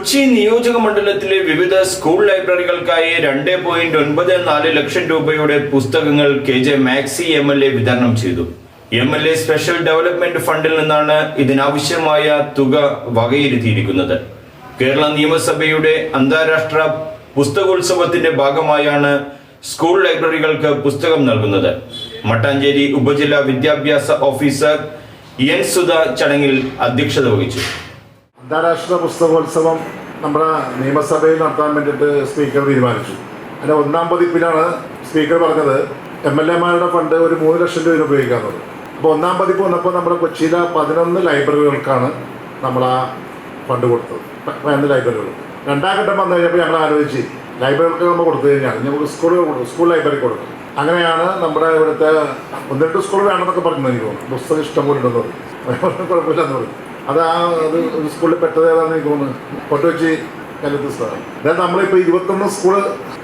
കൊച്ചി നിയോജക മണ്ഡലത്തിലെ വിവിധ സ്കൂൾ ലൈബ്രറികൾക്കായി രണ്ട് പോയിന്റ് ഒൻപത് നാല് ലക്ഷം രൂപയുടെ പുസ്തകങ്ങൾ K J Maxy M L A വിതരണം ചെയ്തു. M L A special development ഫണ്ടിൽ നിന്നാണ് ഇതിനാവശ്യമായ തുക വകയിരുത്തിയിരിക്കുന്നത്. കേരള നിയമസഭയുടെ അന്താരാഷ്ട്ര പുസ്തകോത്സവത്തിന്റെ ഭാഗമായാണ് സ്കൂൾ ലൈബ്രറികൾക്ക് പുസ്തകം നൽകുന്നത്. മട്ടാഞ്ചേരി ഉപജില്ലാ വിദ്യാഭ്യാസ ഓഫീസർ എൻ സുധ ചടങ്ങിൽ അധ്യക്ഷത വഹിച്ചു. അന്താരാഷ്ട്ര പുസ്തകോത്സവം നമ്മുടെ നിയമസഭയിൽ നടത്താൻ വേണ്ടിയിട്ട് സ്പീക്കർ തീരുമാനിച്ചു. അതിന്റെ ഒന്നാം പതിപ്പിലാണ് സ്പീക്കർ പറഞ്ഞത് എം എൽ എമാരുടെ ഫണ്ട് ഒരു മൂന്ന് ലക്ഷം രൂപ ഉപയോഗിക്കാമെന്നത് അപ്പോൾ ഒന്നാം പതിപ്പ് വന്നപ്പോൾ നമ്മുടെ കൊച്ചിയിലെ പതിനൊന്ന് ലൈബ്രറികൾക്കാണ് നമ്മൾ ആ ഫണ്ട് കൊടുത്തത്. പതിനൊന്ന് ലൈബ്രറികൾ. രണ്ടാം ഘട്ടം വന്നു കഴിഞ്ഞപ്പോൾ ഞങ്ങൾ ആലോചിച്ച് ലൈബ്രറികൾക്ക് നമ്മൾ കൊടുത്തു കഴിഞ്ഞാൽ നമുക്ക് കൊടുക്കും സ്കൂൾ ലൈബ്രറി കൊടുക്കും. അങ്ങനെയാണ് നമ്മുടെ ഇവിടുത്തെ ഒന്ന് രണ്ട് സ്കൂൾ വേണമെന്നൊക്കെ പറഞ്ഞു എനിക്ക് തോന്നുന്നു. പുസ്തകം ഇഷ്ടം പോലെ ഉണ്ടെന്ന് പറഞ്ഞു കുഴപ്പമില്ലെന്ന് പറഞ്ഞു അത് ആ അത് സ്കൂളിൽ പെട്ടത് ഏതാണെന്ന് എനിക്ക് തോന്നുന്നു. കൊട്ടുവച്ചി കല്ലത്ത് സ്ഥലം അതായത് നമ്മളിപ്പോൾ ഇരുപത്തൊന്ന് സ്കൂൾ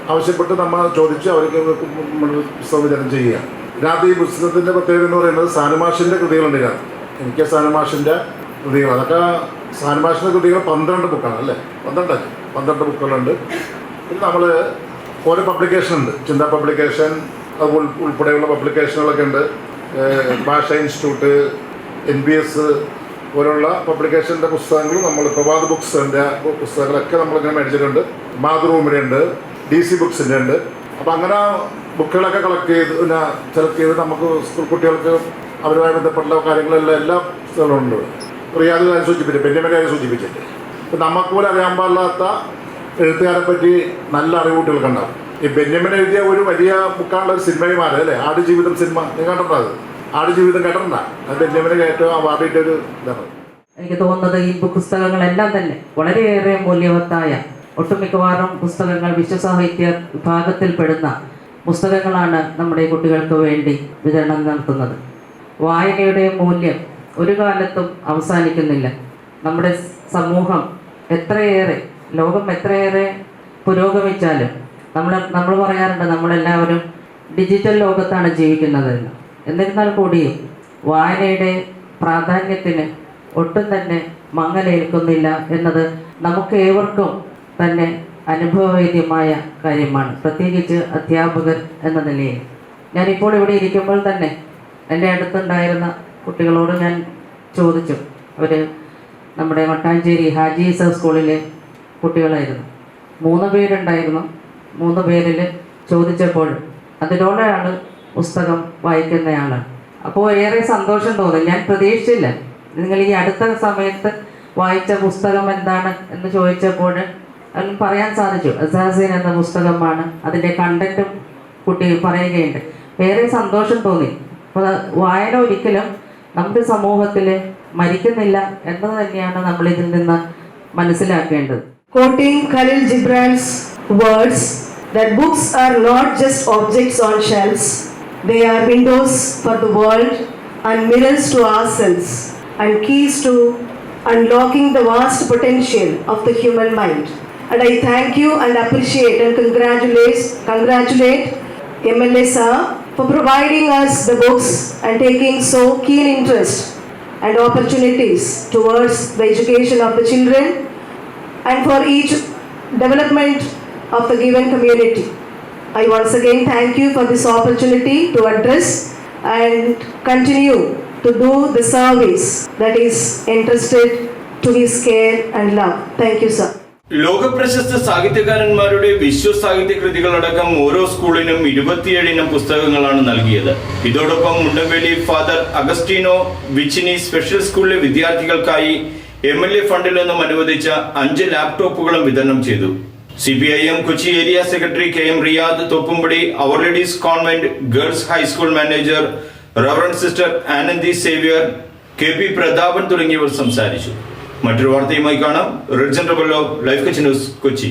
ആവശ്യപ്പെട്ട് നമ്മൾ ചോദിച്ച് അവർക്ക് പുസ്തകം വിതരണം ചെയ്യുക. ഇതിനകത്ത് ഈ പുസ്തകത്തിന്റെ പ്രത്യേകത എന്ന് പറയുന്നത് സാനുമാഷിന്റെ കൃതികളുണ്ട് ഇതിനകത്ത്. എനിക്ക് സാനുമാഷിന്റെ കൃതികൾ. അതൊക്കെ സാനുമാഷിന്റെ കൃതികൾ പന്ത്രണ്ട് ബുക്കാണ് അല്ലേ? പന്ത്രണ്ട് പന്ത്രണ്ട് ബുക്കുകളുണ്ട്. പിന്നെ നമ്മൾ ഓരോ പബ്ലിക്കേഷൻ ഉണ്ട്. ചിന്ത പബ്ലിക്കേഷൻ അത് ഉൾ- ഉൾപ്പെടെയുള്ള പബ്ലിക്കേഷനുകളൊക്കെ ഉണ്ട്. ഭാഷ ഇൻസ്റ്റിറ്റ്യൂട്ട് എൻ ബി എസ് പോലുള്ള പബ്ലിക്കേഷന്റെ പുസ്തകങ്ങൾ നമ്മൾ പ്രഭാത് ബുക്സിന്റെ പുസ്തകങ്ങളൊക്കെ നമ്മളിങ്ങനെ മേടിച്ചിട്ടുണ്ട്. മാതൃഭൂമിയുടെ ഉണ്ട് ഡി സി ബുക്സിന്റെ ഉണ്ട് അപ്പം അങ്ങനെ ബുക്കുകളൊക്കെ കളക്ട് ചെയ്ത് പിന്നെ സെലക്ട് ചെയ്ത് നമുക്ക് സ്കൂൾ കുട്ടികൾക്ക് അവരുമായി ബന്ധപ്പെട്ട കാര്യങ്ങളെല്ലാം എല്ലാ പുസ്തകങ്ങളും ഉണ്ട് റിയാദ് കാര്യം സൂചിപ്പിച്ചു ബെന്യമിൻ കാര്യം സൂചിപ്പിച്ചിട്ട് ഇപ്പം നമുക്ക് പോലും അറിയാൻ പാടില്ലാത്ത എഴുത്തുകാരെ പറ്റി നല്ല അറിവുകുട്ടികൾക്കുണ്ടാവും ഈ ബെന്യമിൻ എഴുതിയ ഒരു വലിയ ബുക്കാണുള്ള ഒരു സിനിമയുമാര് അല്ലേ? ആടുജീവിതം സിനിമ നീ കണ്ടിട്ടുണ്ടോ അത്? ആടുജീവിതം കേട്ടിട്ടുണ്ടോ ഒരു എനിക്ക് തോന്നുന്നത് ഈ പുസ്തകങ്ങളെല്ലാം തന്നെ വളരെയേറെ മൂല്യവത്തായ ഒട്ടുമിക്കവാറും പുസ്തകങ്ങൾ വിശ്വസാഹിത്യ വിഭാഗത്തിൽപ്പെടുന്ന പുസ്തകങ്ങളാണ് നമ്മുടെ കുട്ടികൾക്ക് വേണ്ടി വിതരണം നടത്തുന്നത്. വായനയുടെ മൂല്യം ഒരു കാലത്തും അവസാനിക്കുന്നില്ല. നമ്മുടെ സമൂഹം എത്രയേറെ ലോകം എത്രയേറെ പുരോഗമിച്ചാലും നമ്മൾ നമ്മൾ പറയാറുണ്ട് നമ്മളെല്ലാവരും ഡിജിറ്റൽ ലോകത്താണ് ജീവിക്കുന്നതെന്ന്. എന്നിരുന്നാൽ കൂടിയും വായനയുടെ പ്രാധാന്യത്തിന് ഒട്ടും തന്നെ മങ്ങലേൽക്കുന്നില്ല എന്നത് നമുക്ക് ഏവർക്കും തന്നെ അനുഭവവേദ്യമായ കാര്യമാണ്. പ്രത്യേകിച്ച് അധ്യാപകർ എന്ന നിലയിൽ. ഞാനിപ്പോൾ ഇവിടെ ഇരിക്കുമ്പോൾ തന്നെ എന്റെ അടുത്തുണ്ടായിരുന്ന കുട്ടികളോട് ഞാൻ ചോദിച്ചു. അവർ നമ്മുടെ മട്ടാഞ്ചേരി ഹാജി സർ സ്കൂളിലെ കുട്ടികളായിരുന്നു. മൂന്ന് പേരുണ്ടായിരുന്നു. മൂന്ന് പേരിൽ ചോദിച്ചപ്പോൾ അതിനോടാണ് പുസ്തകം വായിക്കുന്നയാളാണ്. അപ്പോൾ ഏറെ സന്തോഷം തോന്നി. ഞാൻ പ്രതീക്ഷിച്ചില്ല. നിങ്ങൾ ഈ അടുത്ത സമയത്ത് വായിച്ച പുസ്തകം എന്താണ് എന്ന് ചോദിച്ചപ്പോൾ അതിന് പറയാൻ സാധിച്ചു. അസാസീൻ എന്ന പുസ്തകമാണ് അതിന്റെ കണ്ടന്റും കുട്ടി പറയുകയുണ്ട്. ഏറെ സന്തോഷം തോന്നി. അപ്പോൾ വായന ഒരിക്കലും നമ്മുടെ സമൂഹത്തിൽ മരിക്കുന്നില്ല എന്നത് തന്നെയാണ് നമ്മൾ ഇതിൽ നിന്ന് മനസ്സിലാക്കേണ്ടത്. Quoting Khalil Gibran's words that books are not just objects on shelves, they are windows for the world and mirrors to ourselves and keys to unlocking the vast potential of the human mind. And I thank you and appreciate and congratulate, congratulate MLA sir for providing us the books and taking so keen interest and opportunities towards the education of the children and for each development of the given community. I once again thank you for this opportunity to address and continue to do the service that is entrusted to his care and love. Thank you, sir. ലോകപ്രശസ്ത സാഹിത്യകാരന്മാരുടെ വിശ്വ സാഹിത്യ കൃതികളടക്കം ഓരോ സ്കൂളിനും ഇരുപത്തിയേഴിനം പുസ്തകങ്ങളാണ് നൽകിയത് ഇതോടൊപ്പം മുണ്ടവേലി father അഗസ്റ്റീനോ വിച്ചിനി special സ്കൂളിലെ വിദ്യാർത്ഥികൾക്കായി M L A ഫണ്ടിൽ നിന്നും അനുവദിച്ച അഞ്ച് ലാപ്ടോപ്പുകളും വിതരണം ചെയ്തു C P I M Kochi area secretary K M Riyad Thoppumpady our ladies convent girls high school manager reverend sister Anandi Xavier K P Prathapan തുടങ്ങിയവർ സംസാരിച്ചു. മറ്റൊരു വാർത്തയുമായി കാണാം. റിജൻ ഓഫ് ലൈഫ് കച്ച് ന്യൂസ് കൊച്ചി.